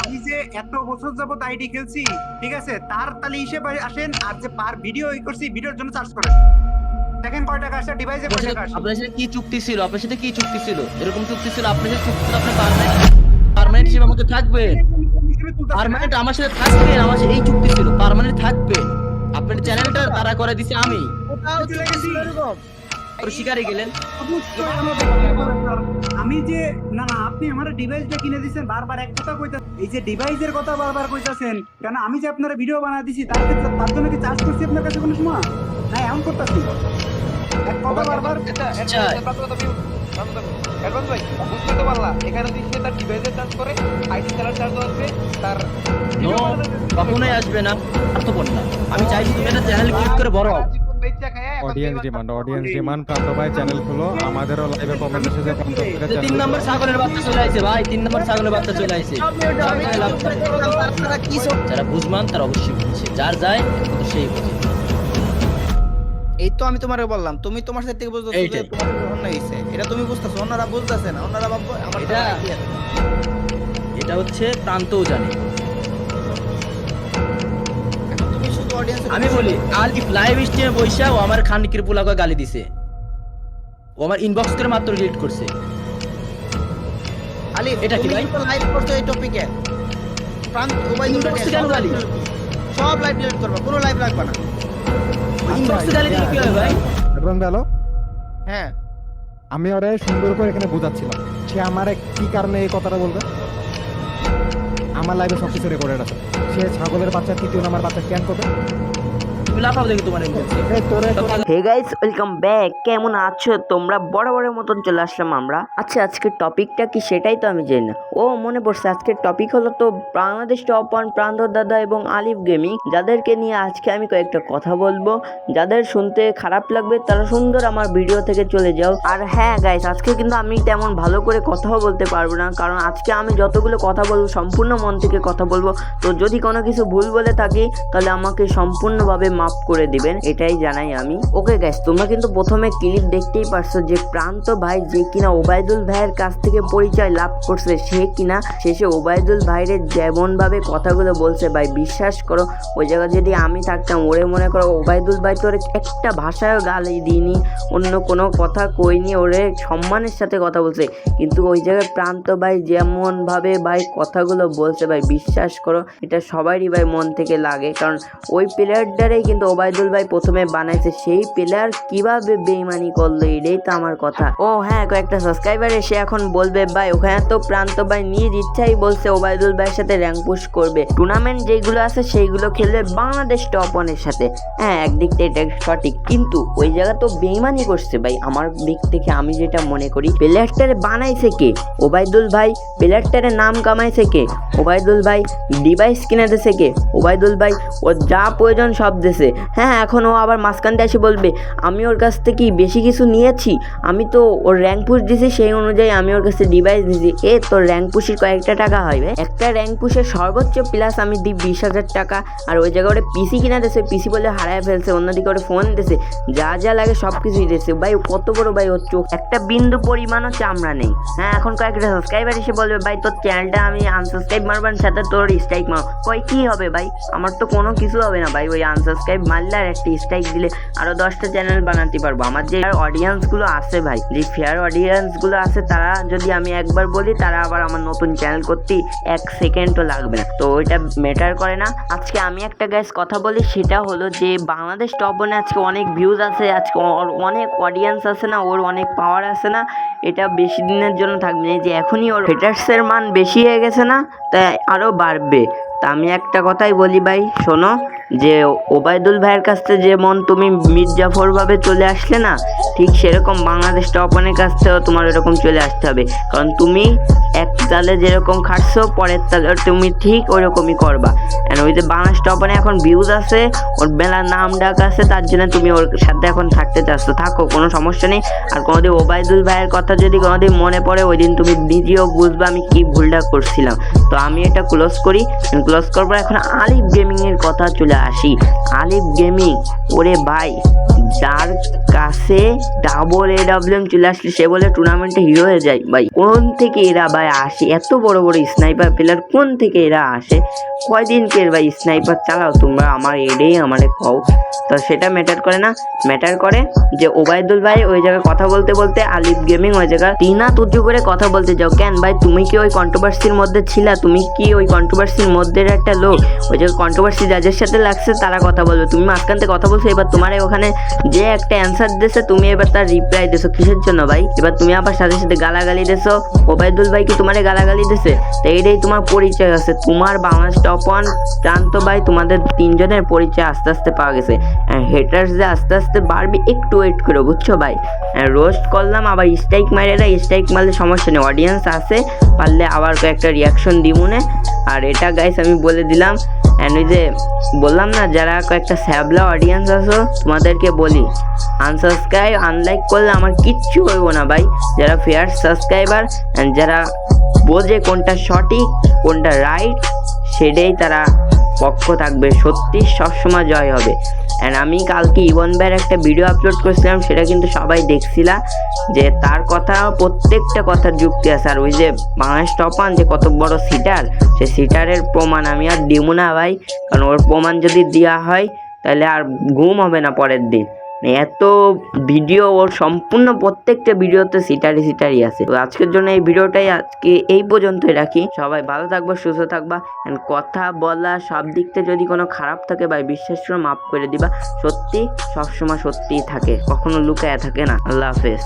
আমি যে এত বছর যাবত আইডি খেলছি ঠিক আছে? তার হিসেবে আসেন আর যে পার ভিডিও ই করছি ভিডিওর জন্য চার্জ করেন। দেখেন কয় টাকা ডিভাইসে কয় টাকা আপনার সাথে কি চুক্তি ছিল? আপনার সাথে কি চুক্তি ছিল? এরকম চুক্তি ছিল আপনার সাথে চুক্তি ছিল আপনি পারমানেন্ট পারমানেন্ট হিসেবে আমাকে থাকবে। পার্মানেন্ট আমার সাথে থাকবে আমার সাথে এই চুক্তি ছিল পার্মানেন্ট থাকবে। আপনার চ্যানেলটা তারা করে দিছে আমি। কোথাও চুক্তি ছিল এরকম শিকারে গেলেন। আমি যে না না আপনি আমার ডিভাইসটা কিনে দিচ্ছেন বারবার এক কথা এই যে ডিভাইসের কথা বারবার কইতাছেন কেন আমি যে আপনার ভিডিও বানা দিছি তার ক্ষেত্রে তার জন্য কি চার্জ করছি আপনার কাছে কোনো সময়? না এমন করতেছি। এক কথা বারবার। আচ্ছা। অ্যাডভান্স ভাই বুঝতে তো পারলা এখানে যদি তার ডিভাইসের চার্জ করে আইডি চালার চার্জ আসবে তার কখনোই আসবে। না। আমি চাইছি তুমি একটা চ্যানেল ক্লিক করে বড় হও। অডিয়েন্স ডিমান্ড অডিয়েন্স ডিমান্ড প্রান্ত ভাই চ্যানেল খুলো। আমাদেরও লাইভে কমেন্ট এসেছে প্রান্ত ভাইয়ের তিন নম্বর ছাগলের বাচ্চা চলে আসছে ভাই তিন নম্বর ছাগলের বাচ্চা চলে সব যারা বুঝমান তারা অবশ্যই বুঝছে। যার যায় তো সেই বুঝে। এই তো আমি তোমারে বললাম তুমি তোমার সাথে থেকে বুঝতেছো যে অন্য হইছে। এটা তুমি বুঝতেছো অন্যরা বুঝতেছে না অন্যরা ভাববো আমার এটা-। এটা হচ্ছে প্রান্তও জানে। আমি বলি আলিফ লাইভ স্ট্রিমে বৈশা ও আমার খান পোলাকে গালি দিছে। ও আমার ইনবক্স করে মাত্র ডিলিট করছে। আলি এটা কি ভাই? লাইভ করছ এই টপিকে প্রান্ত এ কেন গালি? সব লাইভ ডিলিট করবা কোনো লাইভ রাখবা না। ইনবক্সে গালি দিলে কি হবে ভাই? ভাই হ্যালো হ্যাঁ। আমি ওরে সুন্দর করে এখানে বোঝাচ্ছিলাম। সে আমার কি কারণে এই কথাটা বলবে? আমার লাইফে সব কিছু রেকর্ডেড আছে। সে ছাগলের বাচ্চা তৃতীয় নাম্বার বাচ্চা ক্যান করবে। হে গাইস ওয়েলকাম ব্যাক কেমন আছো? তোমরা বড় বড় মতন চলে আসলাম আমরা। আচ্ছা আজকের টপিকটা কি সেটাই তো আমি জানি না। ও মনে পড়ছে আজকের টপিক হলো তো বাংলাদেশ টপ ওয়ান প্রান্ত দাদা এবং আলিফ গেমিং। যাদেরকে নিয়ে আজকে আমি কয়েকটা কথা বলব। যাদের শুনতে খারাপ লাগবে তারা সুন্দর আমার ভিডিও থেকে চলে যাও। আর হ্যাঁ গাইস আজকে কিন্তু আমি তেমন ভালো করে কথাও বলতে পারব না। কারণ আজকে আমি যতগুলো কথা বলব সম্পূর্ণ মন থেকে কথা বলব। তো যদি কোনো কিছু ভুল বলে থাকি তাহলে আমাকে সম্পূর্ণভাবে মাফ করে দিবেন, এটাই জানাই আমি। ওকে গ্যাস তোমরা কিন্তু প্রথমে ক্লিপ দেখতেই পারছ যে প্রান্ত ভাই যে কিনা ওবায়দুল ভাইয়ের কাছ থেকে পরিচয় লাভ করছে, সে কিনা শেষে ওবায়দুল ভাইয়ের যেমন ভাবে কথাগুলো বলছে, ভাই বিশ্বাস করো, ওই জায়গায় যদি আমি থাকতাম, ওরে মনে করো ওবায়দুল ভাই তোর একটা ভাষায়ও গালি দিইনি, অন্য কোনো কথা কইনি, ওরে সম্মানের সাথে কথা বলছে। কিন্তু ওই জায়গায় প্রান্ত ভাই যেমন ভাবে ভাই কথাগুলো বলছে, ভাই বিশ্বাস করো, এটা সবারই ভাই মন থেকে লাগে। কারণ ওই প্লেয়ারটারেই কিন্তু ওবায়দুল ভাই প্রথমে বানাইছে সেই প্লেয়ার কীভাবে বেইমানি করল, এটাই তো আমার কথা। ও হ্যাঁ কয়েকটা সাবস্ক্রাইবার এসে এখন বলবে, ভাই, ওখানে তো প্রান্ত ভাই নিজ ইচ্ছাই বলছে ওবায়দুল ভাইয়ের সাথে র্যাঙ্ক পুশ করবে। টুর্নামেন্ট যেগুলো আছে সেইগুলো খেলবে বাংলাদেশ টপ ওয়ানের সাথে। হ্যাঁ একদিক থেকে এটা সঠিক। কিন্তু ওই জায়গা তো বেইমানি করছে ভাই। আমার দিক থেকে আমি যেটা মনে করি প্লেয়ারটারে বানাইছে কে? ওবায়দুল ভাই প্লেয়ারটারে নাম কামাইছে কে? ওবায়দুল ভাই ডিভাইস কিনে দিছে কে? ওবায়দুল ভাই ও যা প্রয়োজন সব দেশে হ্যাঁ এখন ও আবার মাঝখান দিয়ে এসে বলবে, আমি ওর কাছ থেকে বেশি কিছু নিয়েছি। আমি তো ওর র্যাঙ্ক পুশ দিছি, সেই অনুযায়ী আমি ওর কাছে ডিভাইস দিছি। এ, তোর র্যাঙ্ক পুশের কয়েকটা টাকা ভাই একটা র্যাঙ্ক পুশের সর্বোচ্চ প্লাস আমি দিই বিশ হাজার টাকা। আর ওই জায়গায় ওটা পিসি কিনা দিয়েছে পিসি বলে হারায় ফেলছে, অন্যদিকে ওটা ফোন দিয়েছে যা যা লাগে সব কিছুই দিয়েছে ভাই কত বড় ভাই, ওর চোখ। একটা বিন্দু পরিমাণও চামড়া নেই। হ্যাঁ এখন কয়েকটা সাবস্ক্রাইবার এসে বলবে, ভাই, তোর চ্যানেলটা আমি আনসাবস্ক্রাইব মারবার সাথে তোর স্ট্রাইক মার। কই কি হবে ভাই? আমার তো কোনো কিছু হবে না ভাই, ওই আনসাবস্ক্রাইব মারলে আর একটা স্ট্রাইক দিলে আরও দশটা চ্যানেল বানাতে পারব। আমার যে অডিয়েন্সগুলো আছে ভাই, যে ফেয়ার অডিয়েন্সগুলো আছে, তারা যদি আমি একবার বলি, তারা আবার আমার নতুন চ্যানেল করতে এক সেকেন্ডও লাগবে না। তো ওইটা ম্যাটার করে না। আজকে আমি একটা গ্যাস কথা বলি, সেটা হলো যে বাংলাদেশ টপ ওয়ানে আজকে অনেক ভিউজ আছে, আজকে অনেক অডিয়েন্স আছে না, ওর অনেক পাওয়ার আছে না, এটা বেশি দিনের জন্য থাকবে না। যে এখনই ওর হেটার্সের মান বেশি হয়ে গেছে না, তাই আরও বাড়বে। তা আমি একটা কথাই বলি ভাই, শোনো, যে ওবায়দুল ভাইয়ের কাছ থেকে যেমন তুমি মির্জাফর ভাবে চলে আসলে না, ঠিক সেরকম বাংলাদেশ টপনের কাছ থেকেও তোমার এরকম চলে আসতে হবে। কারণ তুমি এক তালে যেরকম খাটছো, পরের তালে তুমি ঠিক ওরকমই করবা। And ওই যে বাংলাদেশ টপনে এখন ভিউজ আছে, ওর বেলা নাম ডাক আছে, তার জন্য তুমি ওর সাথে এখন থাকতে চাচ্ছ। থাকো, কোনো সমস্যা নেই। আর কোনোদিন ওবায়দুল ভাইয়ের কথা যদি কোনোদিন মনে পড়ে, ওই দিন তুমি নিজেও বুঝবে আমি কি ভুলটা করছিলাম। তো আমি এটা ক্লোজ করি ক্লোজ করব। এখন আলিফ গেমিং এর কথা চলে আসি। আলিফ গেমিং ওরে ভাই যার কাছে ডাবল এ চলে আসলে সে বলে টুর্নামেন্টে হিরো হয়ে যায়। ভাই, কোন থেকে এরা ভাই আসে? এত বড় বড় স্নাইপার প্লেয়ার কোন থেকে এরা আসে? কয়দিনকে ভাই স্নাইপার চালাও? তোমরা আমার এডেই আমারে কও। তো সেটা ম্যাটার করে না। ম্যাটার করে যে ওবায়দুল ভাই ওই জায়গায় কথা বলতে বলতে আলিফ গেমিং ওই জায়গায় তিনা তুজু করে কথা বলতে যাও। কেন ভাই, তুমি কি ওই কন্ট্রোভার্সির মধ্যে ছিলা? তুমি কি ওই কন্ট্রোভার্সির মধ্যে একটা লোক? ওই যে কন্ট্রোভার্সি যাদের সাথে লাগছে, তারা কথা বলবে। তুমি মাঝখান থেকে কথা বলছো, এবার তোমার ওখানে যে একটা অ্যান্সার দিয়েছে তুমি এবার তার রিপ্লাই দিছো। কিসের জন্য ভাই? এবার তুমি আবার সাথে সাথে গালাগালি দিছো। ওবায়দুল ভাই কি তোমারে গালাগালি দিছে? তো এইটাই তোমার পরিচয় আছে। তোমার বাংলাদেশ টপ ওয়ান প্রান্ত ভাই, তোমাদের তিনজনের পরিচয় আস্তে আস্তে পাওয়া গেছে। হেটার্স যে আস্তে আস্তে বাড়বে, একটু ওয়েট করো, বুঝছ ভাই? রোস্ট করলাম, আবার স্ট্রাইক মারেরা স্ট্রাইক মারলে সমস্যা নেই অডিয়েন্স আছে। পারলে আবার কয়েকটা রিয়াকশন দিমুনে আর এটা গাইস আমি বলে দিলাম। অ্যান্ড ওই যে বললাম না, যারা কয়েকটা স্যাবলা অডিয়েন্স আছো, তোমাদেরকে বলি আনসাবস্ক্রাইব আনলাইক করলে আমার কিচ্ছু হইব না ভাই। যারা ফেয়ার সাবস্ক্রাইবার যারা বোঝে কোনটা সঠিক, কোনটা রাইট সেটাই তারা পক্ষ থাকবে। সত্যি সবসময় জয় হবে। অ্যান্ড আমি কালকে ইবন ভাইয়ের একটা ভিডিও আপলোড করেছিলাম, সেটা কিন্তু সবাই দেখছিলা, যে তার কথা, প্রত্যেকটা কথার যুক্তি আছে। আর ওই যে বাংলাদেশ টপান যে কত বড় সিটার সে সিটারের প্রমাণ আমি আর দিব না ভাই। কারণ ওর প্রমাণ যদি দেওয়া হয়, তাহলে আর ঘুম হবে না পরের দিন। এত ভিডিও ও সম্পূর্ণ প্রত্যেকটা ভিডিওতে সিটারি সিটারি আছে। তো আজকের জন্য এই ভিডিওটাই আজকে এই পর্যন্তই রাখি। সবাই ভালো থাকবা, সুস্থ থাকবা অ্যান্ড কথা বলা সব দিক থেকে যদি কোনো খারাপ থাকে বা বিশ্বাস করে মাফ করে দিবা। সত্যি, সবসময় সত্যিই থাকে, কখনো লুকায় থাকে না। আল্লাহ হাফেজ।